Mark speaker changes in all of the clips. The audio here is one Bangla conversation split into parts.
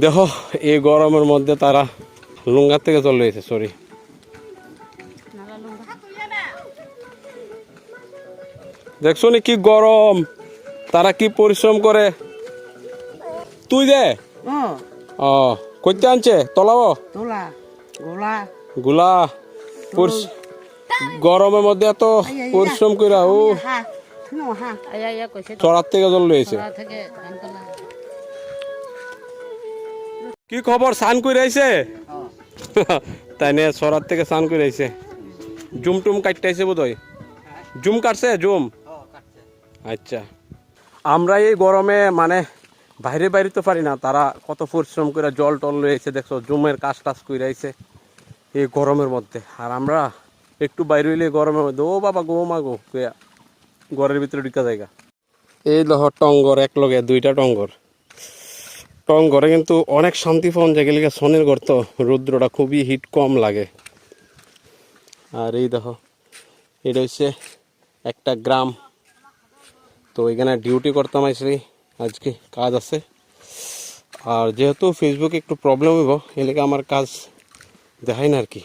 Speaker 1: দেখো এই গরমের মধ্যে তারা লুঙ্গার থেকে চলে এসেছে সরি দেখছ নি কি গরম? তারা কি পরিশ্রম করে? তুই দে। ও। করতে আনছে?
Speaker 2: gola,
Speaker 1: গুলা। গরমের মধ্যে এত পরিশ্রম করে ও। চড়ার থেকে জল রয়েছে কি খবর? স্নান করে আইছে? তাই নিয়ে সরার থেকে স্নান করে আইছে। জুম টুম কাটতে আইছে বোধ জুম কাটছে? জুম? আচ্ছা। আমরা এই গরমে মানে বাইরে বাইরে তো পারি না। তারা কত পরিশ্রম করে জল টল রয়েছে দেখছ? জুমের কাজ টাজ করে আইছে এই গরমের মধ্যে। আর আমরা একটু বাইরে হইলে গরমের মধ্যে ও বাবা গো মা গো ঘরের ভিতরে ঢুকা জায়গা। এই লহ টঙ্গর এক লগে দুইটা টঙ্গর। টঙ্গরে কিন্তু অনেক শান্তি পাওয়া যায় গেলে সনের ঘর তো রৌদ্রটা খুবই হিট কম লাগে। আর এই দেখো, এটা হচ্ছে একটা গ্রাম। তো এখানে ডিউটি করতাম আসলে আজকে কাজ আছে। আর যেহেতু ফেসবুকে একটু প্রবলেম হইব এলাকা আমার কাজ দেখায় না আর কি।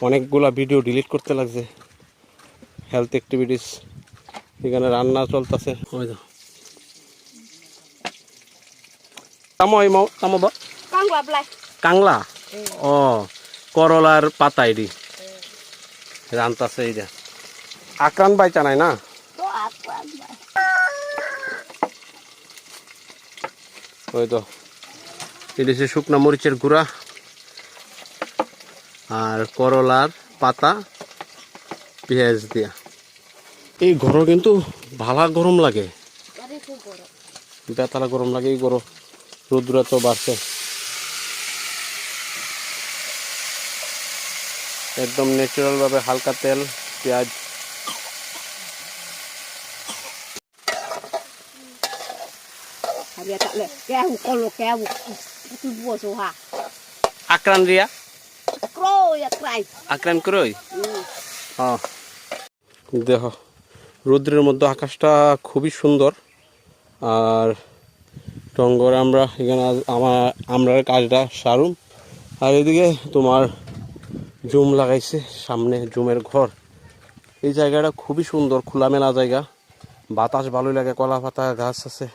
Speaker 1: অনেকগুলা ভিডিও ডিলিট করতে লাগছে। হেলথ অ্যাক্টিভিটিস এখানে রান্না চলতেছে। ওই দেখো। তামো এই মাও তামো বা?
Speaker 3: কাং লাবলাই
Speaker 1: কাংলা? ও করলার পাতা এডি রান্তাছে এইটা আক্রান্ত বাইচা নাই না? ওই তো। এটা হচ্ছে শুকনা মরিচের গুঁড়া। আর করলার পাতা পেঁয়াজ দিয়া। এই ঘর কিন্তু ভালা গরম লাগে। বেতালা গরম লাগে এই গরম রোদ্র তো বাড়ছে। একদম ন্যাচারাল ভাবে হালকা তেল পেঁয়াজ। আক্রান রিয়া? আক্রান করই হ্যাঁ। দেখো রৌদ্রের মধ্যে আকাশটা খুবই সুন্দর। আর টঙ্গর আমরা, এখানে আমার আমরা কাজটা সারুম। আর এদিকে তোমার জুম লাগাইছে, সামনে জুমের ঘর। এই জায়গাটা খুবই সুন্দর, খোলামেলা জায়গা। বাতাস ভালোই লাগে, কলা পাতা গাছ আছে।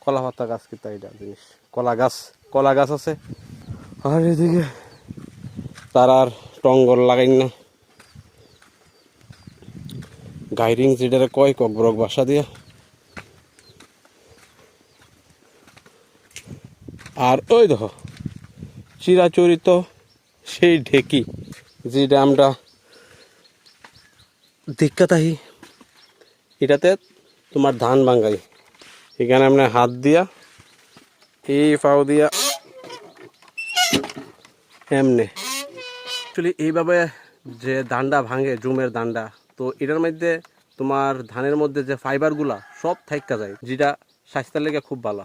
Speaker 1: কলা পাতা গাছ কি তাই এটা জিনিস? কলা গাছ কলা গাছ আছে। আর এদিকে তার আর টঙ্গর লাগাই না। গাইরিং যেটারে কয় ককবরক বাসা দিয়া। আর ওই দেখো, চিরাচরিত সেই ঢেকি যেটা আমরা দীক্ষা তাহি এটাতে তোমার ধান ভাঙ্গাই এখানে আমরা হাত দিয়া, এই পাও দিয়া, এমনে। অ্যাকচুয়ালি এইভাবে যে দান্ডা ভাঙে, জুমের দান্ডা তো এটার মধ্যে তোমার ধানের মধ্যে যে ফাইবারগুলা সব থাইকা যায়, যেটা স্বাস্থ্যের লেগে খুব ভালো।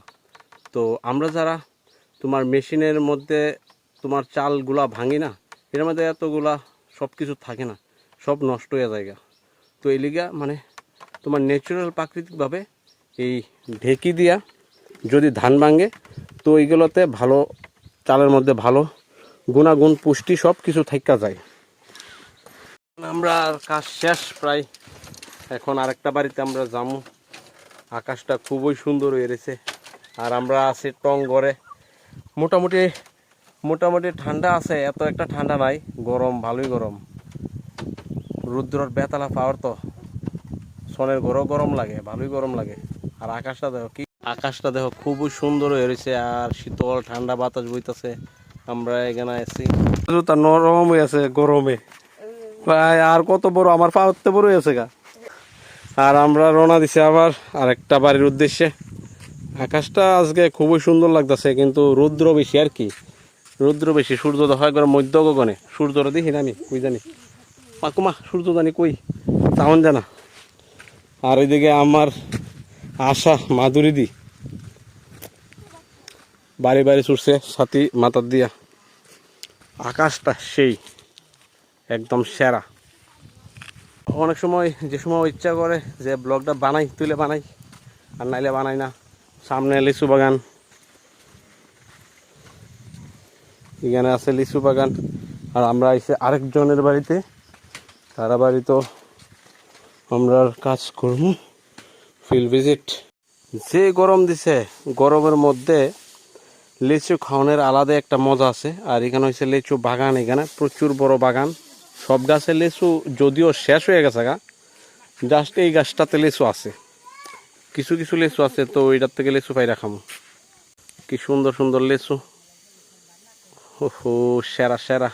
Speaker 1: তো আমরা যারা তোমার মেশিনের মধ্যে তোমার চালগুলা ভাঙি না এর মধ্যে এতগুলা সব কিছু থাকে না সব নষ্ট হয়ে যায় গা। তো এই লিগা মানে তোমার ন্যাচারাল প্রাকৃতিকভাবে এই ঢেকি দিয়া যদি ধান ভাঙে, তো এইগুলোতে ভালো, চালের মধ্যে ভালো গুণাগুণ, পুষ্টি সব কিছু থাকা যায়। আমরা কাজ শেষ প্রায়। এখন আরেকটা বাড়িতে আমরা যাব আকাশটা খুবই সুন্দর হয়ে রয়েছে। আর আমরা আছি টং ঘরে মোটামুটি মোটামুটি ঠান্ডা আছে, এত একটা ঠান্ডা নাই। গরম, ভালোই গরম। রুদ্রর বেতালা পাওয়ার তো সনের ঘরও গরম লাগে, ভালোই গরম লাগে। আর আকাশটা দেখো কি আকাশটা দেখো খুবই সুন্দর হয়ে রয়েছে, আর শীতল ঠান্ডা বাতাস বইতেছে। আমরা এখানে আছি। জুতা নরম হয়ে আছে গরমে। প্রায় আর কত বড়, আমার পা হতে বড় হয়েছে গা। আর আমরা রওনা দিছি আবার আরেকটা বাড়ির উদ্দেশ্যে। আকাশটা আজকে খুবই সুন্দর লাগতেছে, কিন্তু রৌদ্র বেশি আর কি। রৌদ্র বেশি, সূর্য দেখা একবার মধ্য গগনে। সূর্যটা দেখি না আমি, কই জানি। মাকুমা সূর্য জানি কই, তাহন জানা। আর ওইদিকে আমার আশা মাধুরী দি বাড়ি বাড়ি ছুটছে, সাথী মাথার দিয়া। আকাশটা সেই, একদম সেরা। অনেক সময় যে সময় ইচ্ছা করে যে ব্লগটা বানাই, তুলে বানাই, আর নাইলে বানাই না। সামনে লিচু বাগান। এখানে আছে লিচু বাগান। আর আমরা এসে আরেকজনের বাড়িতে, তারা বাড়িতেও আমরা কাজ করব। ফিল ভিজিট যে গরম দিছে, গরমের মধ্যে লিচু খাওয়ানোর আলাদা একটা মজা আছে। আর এখানে হচ্ছে লিচু বাগান এখানে, প্রচুর বড় বাগান। সব গাছের লিচু যদিও শেষ হয়ে গেছে গা জাস্ট এই গাছটাতে লিচু আছে। কিছু কিছু লিচু আছে, তো ওইটার থেকে লিচু পাই রাখামো কি সুন্দর সুন্দর লিচু ওহো, সেরা সেরা।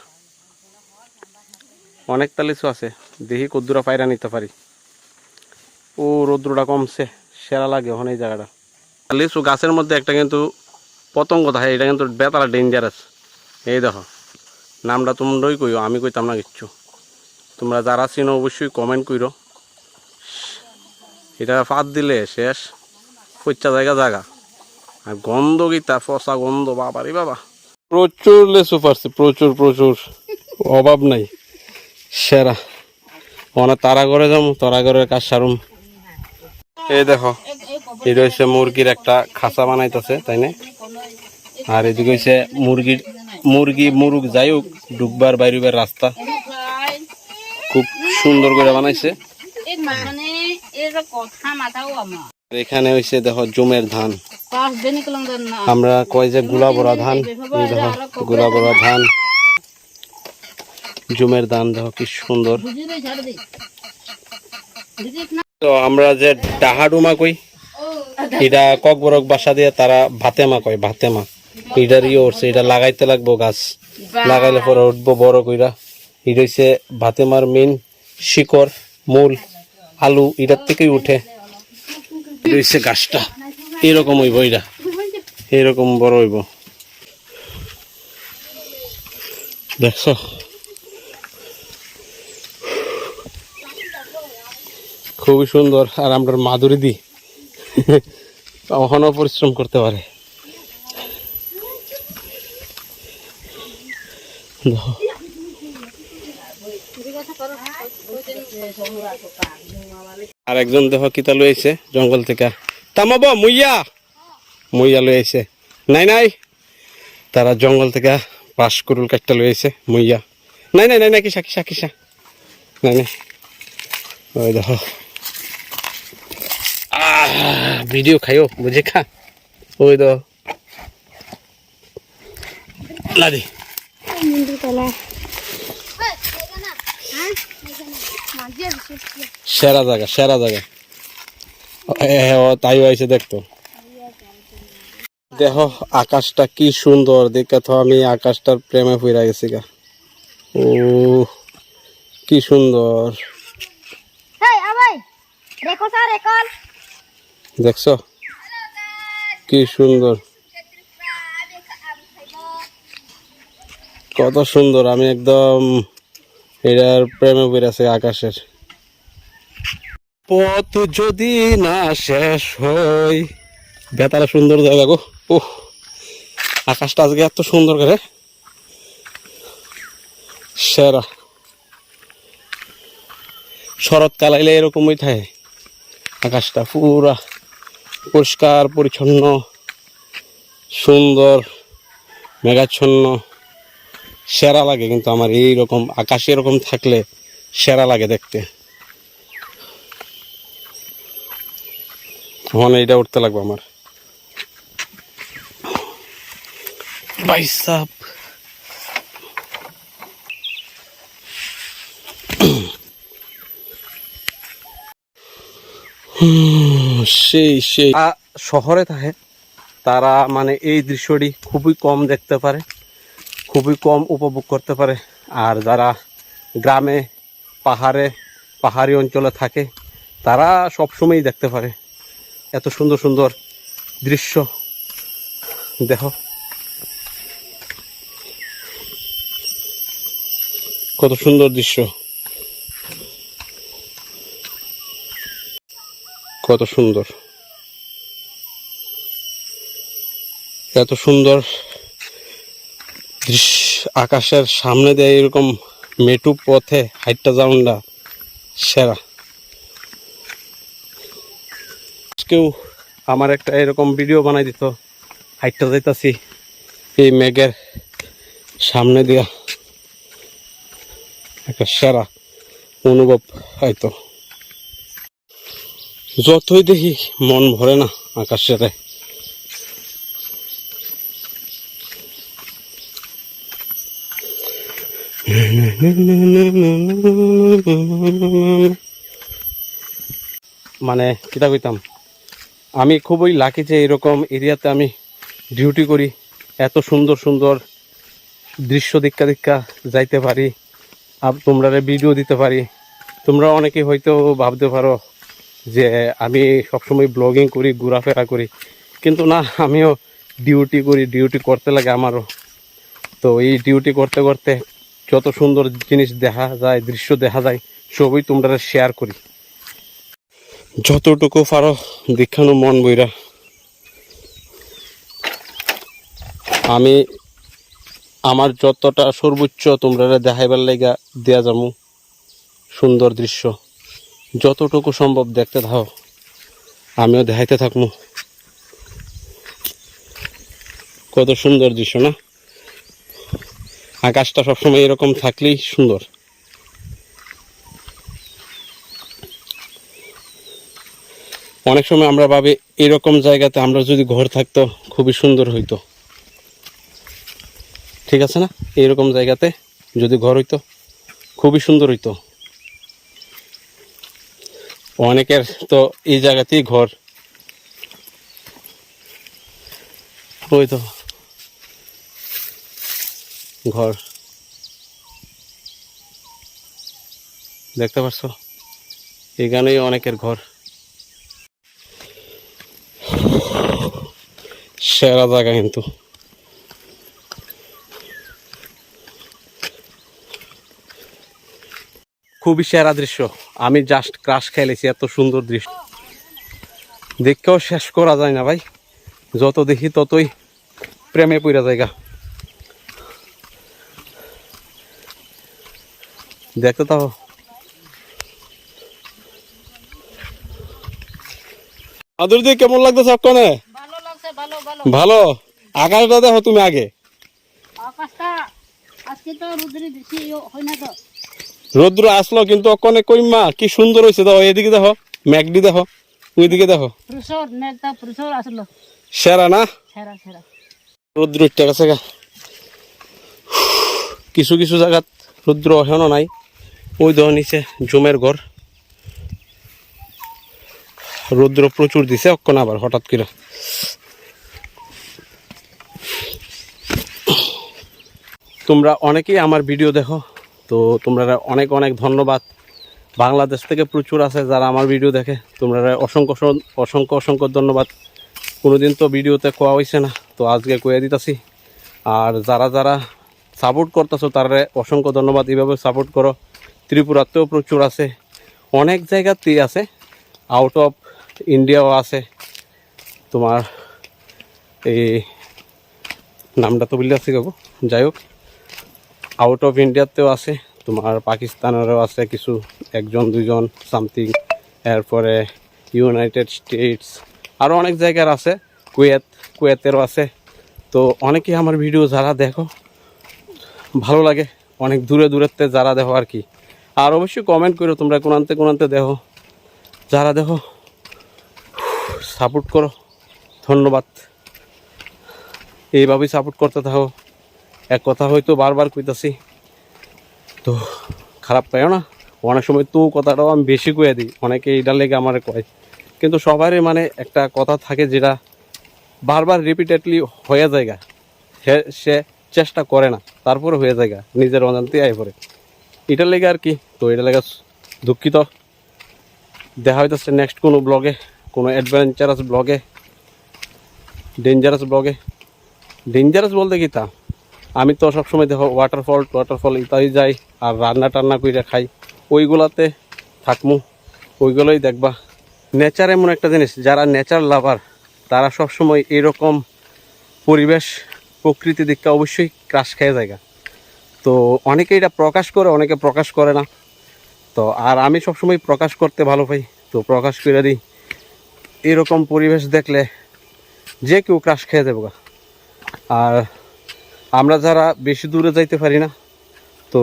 Speaker 1: অনেকটা লিচু আছে, দেখি কদ্দুরা পায়রা নিতে পারি। ও, রৌদ্রটা কমছে, সেরা লাগে ওখানে এই জায়গাটা। লিচু গাছের মধ্যে একটা কিন্তু পতঙ্গ থাকে, এটা কিন্তু বেতালা ডেঞ্জারাস এই দেখো, নামটা তোমরাই কইও, আমি কইতাম না কিচ্ছু। তোমরা যারা চিনো অবশ্যই কমেন্ট কইরো। এটা ফাঁদ দিলে শেষ। পচা জায়গা জায়গা। আর গন্ধ গীতা ফসা গন্ধ বাবারে বাবা। প্রচুর লেচু পারছে, প্রচুর প্রচুর। অভাব নাই। সেরা। অনেক তারা করে যাব, তারা করে কাজ সারুম। এই দেখো, এটা হচ্ছে মুরগির একটা খাঁচা বানাইতেছে, তাই না? আর এদিকে হচ্ছে মুরগির, মুরগি মুরগ যাই হোক, ঢুকবার বাইরবার রাস্তা। খুব সুন্দর করে বানাইছে। এখানে হইছে দেখো জুমের ধান। আমরা কয় যে গুলা বড়া ধান দেখো গুলা বড়া ধান। জুমের ধান দেখো কি সুন্দর। তো আমরা যে ডাহাডুমা কই এটা ককবরক বাসা দিয়ে তারা ভাতে ভাতেমা কয় ভাতেমা। এটার ইয়ে উঠছে এটা লাগাইতে লাগবো গাছ। লাগাইলে পরে উঠবো বড় কইরা। এটা হচ্ছে ভাতেমার মেন শিকড় মূল। আলু এটার থেকেই উঠে। হচ্ছে গাছটা। এরকম হইব এটা। এরকম বড় হইব। দেখছ? খুবই সুন্দর। আর আমরা মাধুরী দি কখনো পরিশ্রম করতে পারে। দেখো। আর একজন দেখো কিতা লইছে জঙ্গল থেকে। তামাব, মুইয়া। মুইয়া লইছে নাই নাই। তারা জঙ্গল থেকে পাশ করুল কাটটা লইছে মুইয়া। নাই নাই নাই নাই কিসা কিসা কিসা নাই নাই। ওই দেখো ভিডিও খাইও বুঝে খা। ওই তো লাদি সেরা জায়গা সেরা জায়গা। ও তাই হয়েছে দেখতো। দেখো আকাশটা কি সুন্দর দেখে তো আমি আকাশটার প্রেমে ফিরা গেছি গা। ও কি সুন্দর। দেখছ? কি সুন্দর। কত সুন্দর আমি একদম এটার প্রেমে বেড়েছে আকাশের। পথ যদি না শেষ হয় বেতারা সুন্দর জায়গা গো। ওহ আকাশটা আজকে এত সুন্দর করে। সেরা। শরৎকাল আইলে এরকমই থাকে। আকাশটা পুরা পরিষ্কার, পরিচ্ছন্ন, সুন্দর, মেঘাচ্ছন্ন। সেরা লাগে কিন্তু আমার এই রকম আকাশ এরকম থাকলে সেরা লাগে দেখতে। তখন এইটা উঠতে লাগবে আমার। সেই সেই। শহরে থাকে তারা মানে এই দৃশ্যটি খুবই কম দেখতে পারে। খুবই কম উপভোগ করতে পারে। আর যারা গ্রামে, পাহাড়ে, পাহাড়ি অঞ্চলে থাকে, তারা সবসময়ই দেখতে পারে। এত সুন্দর সুন্দর দৃশ্য। দেখো কত সুন্দর দৃশ্য। কত সুন্দর। এত সুন্দর আকাশের সামনে দিয়ে এরকম মেটু পথে হাইটটা যাউন্ডা সেরা। কেউ আমার একটা এরকম ভিডিও বানাই দিত। হাইটটা যাইতাছি এই মেঘের সামনে দিয়া। একটা সেরা অনুভব হয়তো। যতই দেখি মন ভরে না আকাশের। মানে কিতা কইতাম? আমি খুবই লাকি যে এরকম এরিয়াতে আমি ডিউটি করি, এত সুন্দর সুন্দর দৃশ্য দীক্ষা দীক্ষা যাইতে পারি আর তোমরা ভিডিও দিতে পারি। তোমরা অনেকে হয়তো ভাবতে পারো যে আমি সবসময় ব্লগিং করি, ঘোরাফেরা করি, কিন্তু না, আমিও ডিউটি করি ডিউটি করতে লাগে আমারও। তো এই ডিউটি করতে করতে যত সুন্দর জিনিস দেখা যায়, দৃশ্য দেখা যায়, সবই তোমরা শেয়ার করি। যতটুকু পারো দেখানো মন বইরা। আমি আমার যতটা সর্বোচ্চ তোমরা দেখাইবার লাগা দেয়া যামু, সুন্দর দৃশ্য। যতটুকু সম্ভব দেখতে থাও, আমিও দেখাইতে থাকব কত সুন্দর দৃশ্য না? আকাশটা সবসময় এরকম থাকলেই সুন্দর। অনেক সময় আমরা ভাবি, এরকম জায়গাতে আমরা যদি ঘর থাকতো, খুবই সুন্দর হইতো। ঠিক আছে না? এরকম জায়গাতে যদি ঘর হইতো, খুবই সুন্দর হইতো। অনেকের তো এই জায়গাতেই ঘর। ওই তো। ঘর। দেখতে পাচ্ছ এখানেই অনেকের ঘর। সেরা জায়গা কিন্তু। খুবই সেরা দৃশ্য। আমি জাস্ট ক্রাশ খেলেছি, এত সুন্দর দৃশ্য। দেখেও শেষ করা যায় না ভাই। যত দেখি ততই প্রেমে পড়া জায়গা। দেখতে তাও আদুর দিয়ে কেমন লাগতেছে আপনার
Speaker 3: ভালো লাগছে ভালো ভালো।
Speaker 1: ভালো? আকাশটা দেখো তুমি আগে।
Speaker 3: তো রুদ্রি না তো।
Speaker 1: আসলো কিন্তু অকনে কইমা কি সুন্দর হয়েছে দেখো এদিকে দেখো ম্যাগডি দেখো ওইদিকে দেখো।
Speaker 3: আসলো।
Speaker 1: সেরা না?
Speaker 3: সেরা সেরা।
Speaker 1: রৌদ্র উঠতে গেছে কিছু কিছু জায়গাত রৌদ্র এখনও নাই। ওই দেহ নিচে জমের ঘর। রৌদ্র প্রচুর দিছে, অক্ষণ আবার হঠাৎ করে। তোমরা অনেকেই আমার ভিডিও দেখো, তো তোমরা অনেক অনেক ধন্যবাদ। বাংলাদেশ থেকে প্রচুর আছে যারা আমার ভিডিও দেখে, তোমরা অসংখ্য অসংখ্য অসংখ্য ধন্যবাদ। কোনোদিন তো ভিডিওতে কোয়া হয়েছে না, তো আজকে কয়ে দিতেছি। আর যারা যারা সাপোর্ট করতেছো, তারা অসংখ্য ধন্যবাদ। এইভাবে সাপোর্ট করো। ত্রিপুরাতেও প্রচুর আছে। অনেক জায়গাতেই আছে। আউট অফ ইন্ডিয়াও আছে। তোমার এই নামটা তো বললে আছে গো যাই হোক আউট অফ ইন্ডিয়াতেও আছে। তোমার পাকিস্তানেরও আছে কিছু, একজন, দুজন সামথিং এরপরে ইউনাইটেড স্টেটস আরও অনেক জায়গার আছে। কুয়েত, কুয়েতেরও আছে। তো অনেকেই আমার ভিডিও যারা দেখো, ভালো লাগে। অনেক দূরে দূরেতে যারা দেখো আর কি। আর অবশ্যই কমেন্ট করো তোমরা কোনান্তে কোনান্তে দেখো। যারা দেখো সাপোর্ট করো। ধন্যবাদ। এইভাবেই সাপোর্ট করতে থাকো। এক কথা হয়তো বারবার কইতাছি। তো খারাপ পাইও না। অনেক সময় তো কথাটাও আমি বেশি কয়ে দিই। অনেকে এইটার লেগে আমার কয়। কিন্তু সবারই মানে একটা কথা থাকে যেটা বারবার রিপিটেডলি হয়ে যায়গা সে চেষ্টা করে না। তারপরে হয়ে যায়গা নিজের অজান্তে আয় পড়ে। এটার লেগে আর কি। তো এটা লেগে দুঃখিত। দেখা হইতেছে নেক্সট কোনো ব্লগে কোনো অ্যাডভেঞ্চারাস ব্লগে ডেঞ্জারাস ব্লগে ডেঞ্জারাস বলতে কি তা? আমি তো সবসময় দেখো ওয়াটারফল ওয়াটারফল ইত্যাদি যাই আর রান্না টান্না করে খাই, ওইগুলাতে থাকমু। ওইগুলোই দেখবা। নেচার এমন একটা জিনিস, যারা নেচার লাভার তারা সবসময় এরকম পরিবেশ, প্রকৃতি দিকটা অবশ্যই ক্রাশ খেয়ে জায়গা তো অনেকে এটা প্রকাশ করে, অনেকে প্রকাশ করে না। তো আর আমি সবসময় প্রকাশ করতে ভালো পাই তো প্রকাশ করে দিই। এরকম পরিবেশ দেখলে যে কেউ ক্রাশ খেয়ে দেবো। আর আমরা যারা বেশি দূরে যাইতে পারি না, তো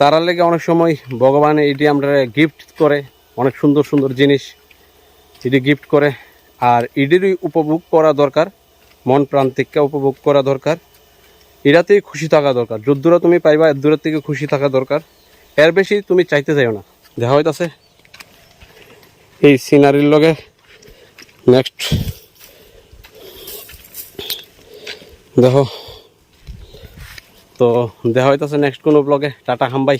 Speaker 1: তারা লেগে অনেক সময় ভগবান এটি আমরা গিফট করে, অনেক সুন্দর সুন্দর জিনিস এটি গিফট করে। আর এটিরই উপভোগ করা দরকার, মন প্রাণ থেকে উপভোগ করা দরকার। এটাতেই খুশি থাকা দরকার। যদ্দূরা তুমি পাইবা এর দূরের থেকে খুশি থাকা দরকার। এর বেশি তুমি চাইতে চাইও না। দেখা হইতাছে। এই সিনারির লগে নেক্সট দেখো। তো দেখা হইতাছে নেক্সট কোনো ব্লগে টাটা হাম্বাই